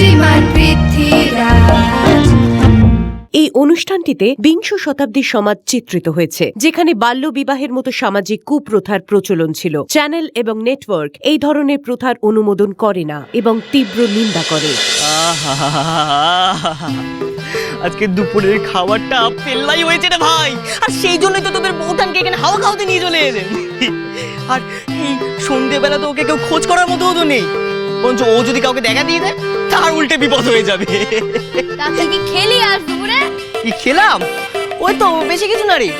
শ্রীমান পৃথ্বীরাজ। এই অনুষ্ঠানটিতে বিংশ শতাব্দীর সমাজ চিত্রিত হয়েছে যেখানে বাল্য বিবাহের মতো সামাজিক কুপ্রথার প্রচলন ছিল। চ্যানেল এবং নেটওয়ার্ক এই ধরনের প্রথার অনুমোদন করে না এবং তীব্র নিন্দা করে। আজকে দুপুরের খাবারটা পেল্লাই হয়েছে রে ভাই। আর সেই জন্যই তো তোদের বউটানকে এখানে হাওয়া খাওয়াতে নিয়ে চলে এলেন। আর এই সন্ধেবেলা তো ওকে কেউ খোঁজ করার মতো তো নেই। বরঞ্চ ও যদি কাউকে দেখা দিয়ে দেয় তার উল্টে বিপদ হয়ে যাবে। কি খেলি আজ দুপুরে? কি খেলাম? ওই তো বেশি কিছু না রে।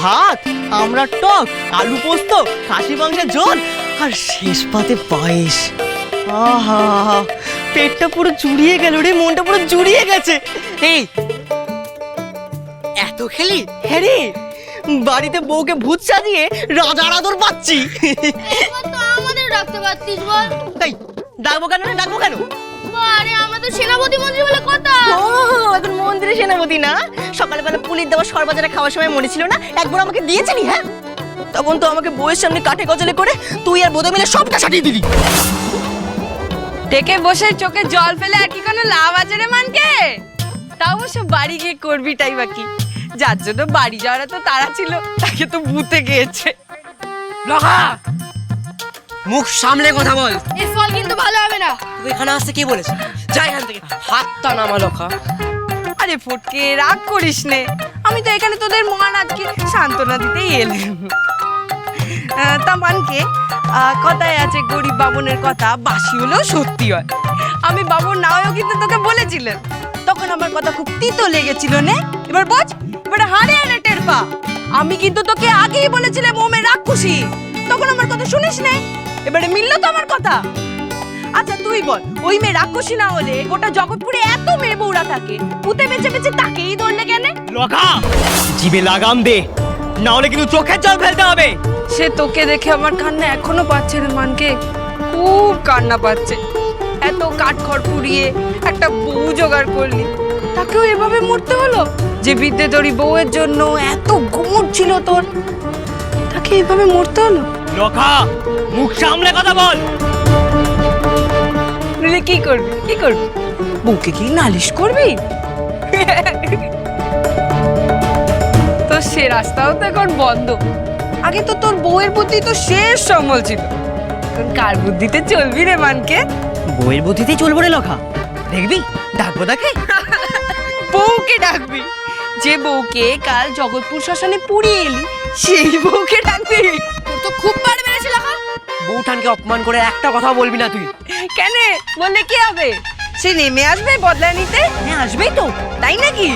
ভাত আমরা টক আলু পোস্ত খাসি মাংসের ঝোল আর শেষ পাতে পায়েস। আহা পেটটা পুরো জুড়িয়ে গেল রে মনটা পুরো জুড়িয়ে গেছে। এই এত খেলি? হ্যাঁ রে বাড়িতে বউকে ভূত সাজিয়ে রাজার আদর পাচ্ছি। আমাদের রাখতে পারতিস বল। এই ডাকবো কেন ডাকবো কেন? আরে আমরা তো সেনাপতি মন্ত্রী বলে কথা। ও এখন মন্দিরে সেনাপতি না? সকালবেলা পুলিশ দেওয়া সরবাজারে খাওয়ার সময় মনে ছিল না? একবার আমাকে দিয়েছিলি হ্যাঁ? তখন তো আমাকে বউয়ের সামনে কাঠে গজলে করে তুই আর বোধে মিলে সবটা সাটিয়ে দিলি। ডেকে বসে চোখে জল ফেলে আর কি কোনো লাভ আছে রে মানকে? তাও অবশ্য বাড়ি গিয়ে করবি তাই বাকি যার জন্য বাড়ি যাওয়ার তো তারা ছিল তাকে তো ভূতে গিয়েছে লগা মুখ সামলে কথা বল। এর ফল কিন্তু ভালো হবে না। তুই এখানে আসতে কে বলেছে যাই এখান থেকে। হাতটা নামা লগা আরে ফটকে রাগ করিস নে। আমি তো এখানে তোদের মহারাজকে সান্ত্বনা দিতেই এলাম। আহ, তা মানকে কথায় আছে গরিব বাবনের কথা বাসি হলেও সত্যি হয়। আমি বাবুর না হয়েও কিন্তু তোকে বলেছিলেন তখন আমার কথা খুব তিতো লেগেছিল নে। এবার বোঝ এবার হারে আনে টের পা। আমি কিন্তু তোকে আগেই বলেছিলাম ওমে রাক্ষসী। তখন আমার কথা শুনিস নে? এবারে মিললো তো আমার কথা। আচ্ছা তুই বল ওই মেয়ে রাক্ষসী না হলে গোটা জগৎপুরে এত মেয়ে বউরা থাকে পুঁতে বেঁচে বেঁচে তাকেই ধরলে কেন? লগা জিভে লাগাম দে না হলে কিন্তু চোখের জল ফেলতে হবে। সে তোকে দেখে আমার কান্না এখনও পাচ্ছে রে মানকে। খুব কান্না পাচ্ছে। এত কাঠখড় পুড়িয়ে একটা বউ জোগাড় করলি তাকেও এভাবে মরতে হলো? যে বিদ্যে তোরই বউয়ের জন্য এত গুমট ছিল তোর। তাকে এভাবে মরতে হলো? লগা মুখ সামলে কথা বল। নইলে কি করবি? কি করবি? বউকে কি নালিশ করবি? তো সে রাস্তাও তো এখন বন্ধ। আগে তো তোর বউয়ের বুদ্ধি তো শেষ সম্বল ছিল। এখন কার বুদ্ধিতে চলবি রে মানকে? বউয়ের বুদ্ধিতেই চলবো রে লগা দেখবি? ডাকবো তাকে? বউকে ডাকবি। যে বউকে কাল জগৎপুর শ্মশানে পুড়িয়ে এলি সেই বউকে ডাকবি। তোর তো খুব পার বেড়েছে লেখা বউঠানকে অপমান করে একটা কথা বলবি না তুই। কেন? বললে কি হবে? সে নেমে আসবে বদলা নিতে? হ্যাঁ আসবেই তো তাই নাকি?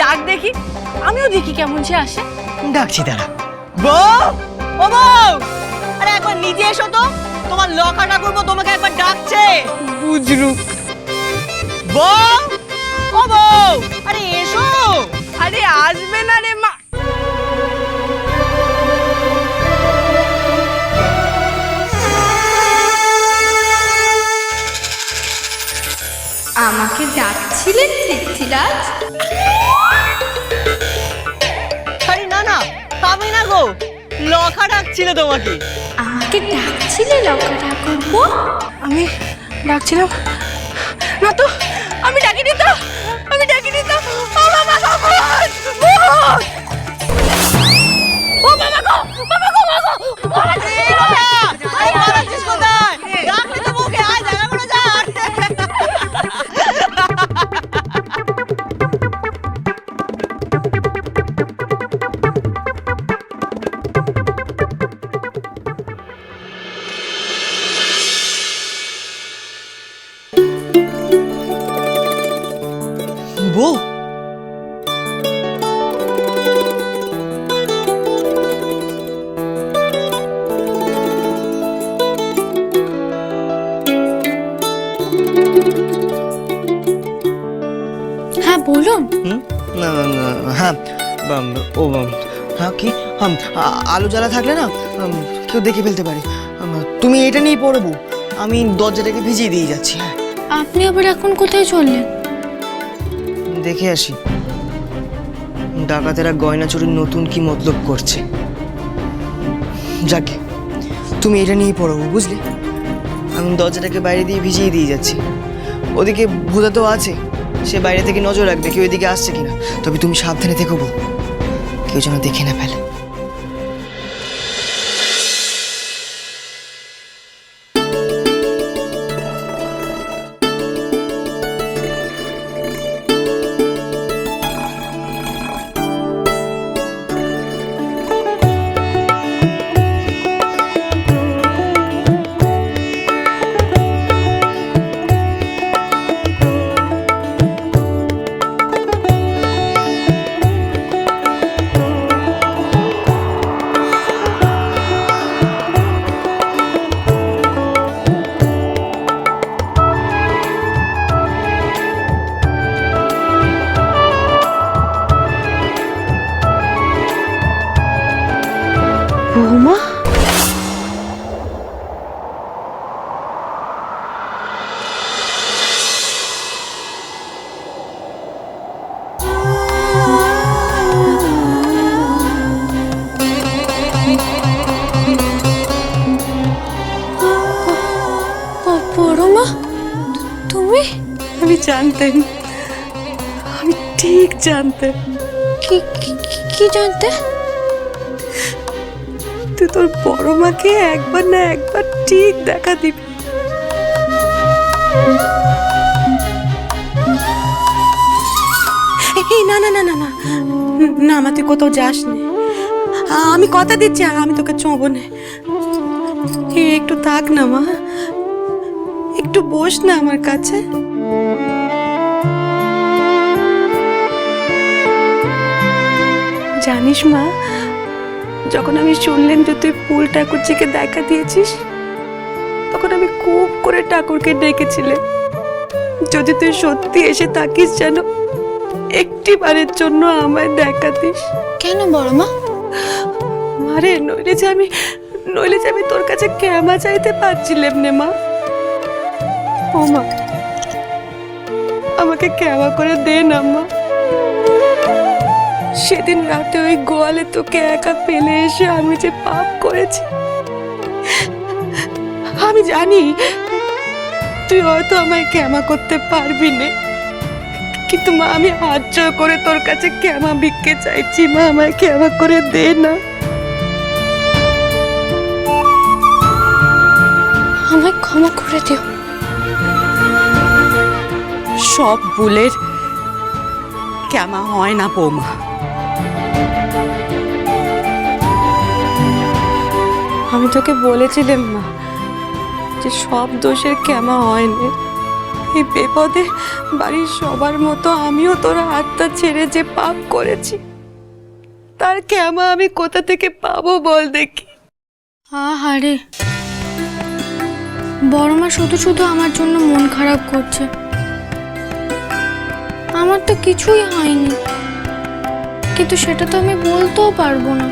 ডাক দেখি আমিও দেখি কেমন সে আসে। ডাকছি দাঁড়া। বউ ও বউ! আরে একবার নিজে এসো তো তোমার লকাটা করব তোমাকে একবার ডাকছে। বুঝরু। বউ ও বউ! আরে এসো। আরে আসবে না রে মা। আমাকে ডাকছিলেন পৃথ্বীরাজ? আরে না না পাবে না গো। লকা ডাকছিল তোমাকে। আমাকে ডাকছিলে লঙ্কা ডাকবো? আমি ডাকছিলাম। না তো আমি ডাকিনি তো। ভূত! ভূত! ও বাবা গো বাবা গো বাবা গো আরে লকা আরে বলুন। হ্যাঁ বাম, ও বাম, হ্যাঁ কি? হাম, আলো জ্বালা থাকলে না কেউ দেখে ফেলতে পারে। তুমি এটা নিয়ে পড়ব। আমি দরজাটাকে ভিজিয়ে দিয়ে যাচ্ছি হ্যাঁ। আপনি আবার এখন কোথায় চললেন? দেখে আসি। ডাকাতেরা গয়না চুরির নতুন কি মতলব করছে। যাকে তুমি এটা নিয়ে পড়ব বুঝলে? আমি দরজাটাকে বাইরে দিয়ে ভিজিয়ে দিয়ে যাচ্ছি। ওদিকে ভূতা তো আছে। সে বাইরে থেকে নজর রাখবে, কেউ এদিকে আসছে কিনা। তবে তুমি সাবধানে থেকো কেউ যেন দেখে না ফেলে। জানতেন। আমি ঠিক জানতেন। কি কি- জানতে? তুই তোর বড় মাকে একবার না একবার ঠিক দেখা দিবি। এই না না না না না। না আমার তুই কোথাও যাস না আমি কথা দিচ্ছি আমি তোকে চোবো না একটু থাক না মা। একটু বস না আমার কাছে। জানিস মা যখন আমি শুনলেন যে তুই ফুল ঠাকুরজিকে দেখা দিয়েছিস তখন আমি খুব করে ঠাকুরকে ডেকেছিলে যদি তুই সত্যি এসে থাকিস যেন একটি বারের জন্য আমায় দেখা দিস। কেন বড় মা? আরে নইলে যে আমি নইলে যে আমি তোর কাছে ক্ষমা চাইতে পারছিলাম নে মা। ও মা আমাকে ক্ষমা করে দে না মা। সেদিন রাতে ওই গোয়ালে তোকে একা ফেলে এসে আমি যে পাপ করেছি আমি জানি তুই হয়তো আমায় ক্ষমা করতে পারবি না। কিন্তু মা আমি হাত জোর করে তোর কাছে ক্ষমা ভিক্ষে চাইছি। মা আমায় ক্ষমা করে দে না। আমায় ক্ষমা করে দিও। সব ভুলের ক্ষমা হয় না বৌমা। তোকে বলেছিলাম না যে সব দোষের ক্ষমা হয়নি। এই বিপদে বাড়ির সবার মতো আমিও তোর হাতটা ছেড়ে যে পাপ করেছি, তার ক্ষমা আমি কোথা থেকে পাবো বল দেখি। আহারে, বড় মা শুধু শুধু আমার জন্য মন খারাপ করছে। আমার তো কিছুই হয়নি, কিন্তু সেটা তো আমি বলতেও পারব না।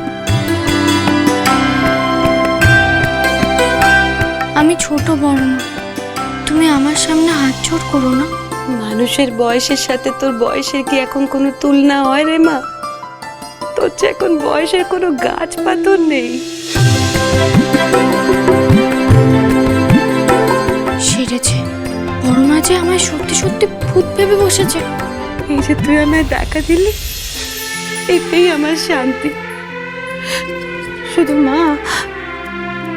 আমি ছোট বড় মা তুমি আমার সামনে হাত জোর করো না। মানুষের বয়সের সাথে তোর বয়সের কি এখন কোনো তুলনা হয় রে মা? তোর যে এখন বয়সের কোনো গাছ পাথর নেই। সেরেছে। বড় মা যে আমায় সত্যি সত্যি ভূত ভেবে বসেছে। এই যে তুই আমায় দেখা দিলি এতেই আমার শান্তি। শুধু মা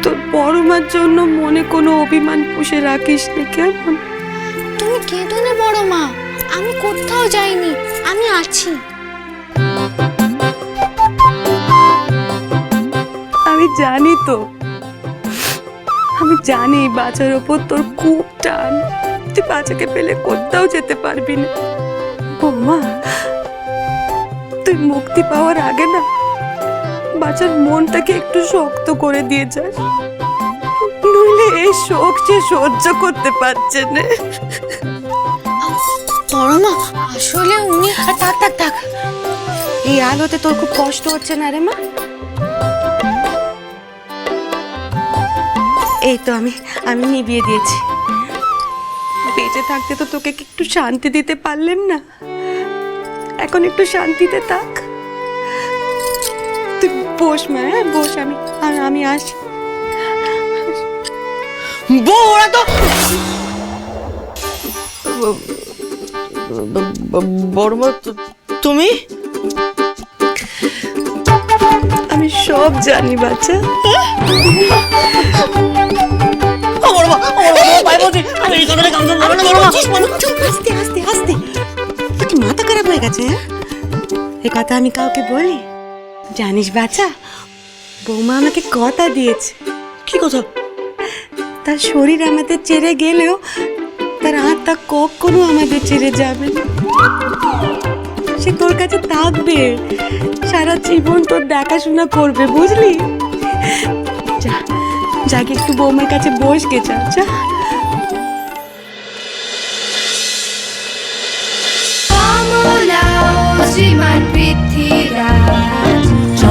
তোর বড় মার জন্য মনে কোনো অভিমান পুষে রাখিস না কেমন? তুমি কেঁদো না বড় মা আমি কোথাও যাইনি আমি আছি। আমি জানি তো আমি জানি বাচ্চার ওপর তোর খুব টান তুই বাচ্চাকে পেলে কোথাও যেতে পারবি না। বৌমা তুই মুক্তি পাওয়ার আগে না বাচ্চার মনটাকে একটু শক্ত করে দিয়ে যাস নইলে এই শোক সে সহ্য করতে পারছে না। বড় মা আসলে উনি থাক থাক থাক। এই আলোতে তোর খুব কষ্ট হচ্ছে না রে মা? এই তো আমি আমি নিভিয়ে দিয়েছি। বেঁচে থাকতে তো তোকে একটু শান্তি দিতে পারলেন না? এখন একটু শান্তিতে থাক। বস মা হ্যাঁ বস আমি আর আমি আসি বউ ওরা তো বড় তুমি? আমি সব জানি বাচ্চা। আস্তে আস্তে মাথা খারাপ হয়ে গেছে হ্যাঁ? এ কথা আমি কাউকে বলি? জানিস বাচ্চা বৌমা আমাকে কথা দিয়েছে। কি কথা? তার শরীর আমাদের ছেড়ে গেলেও তার আত্মা কখনো আমাদের ছেড়ে যাবে না। সে তোর কাছে থাকবে সারা জীবন তোর দেখাশোনা করবে বুঝলি? যা যাকে একটু বৌমার কাছে বস গে যা যা। শ্রীমান পৃথ্বীরাজ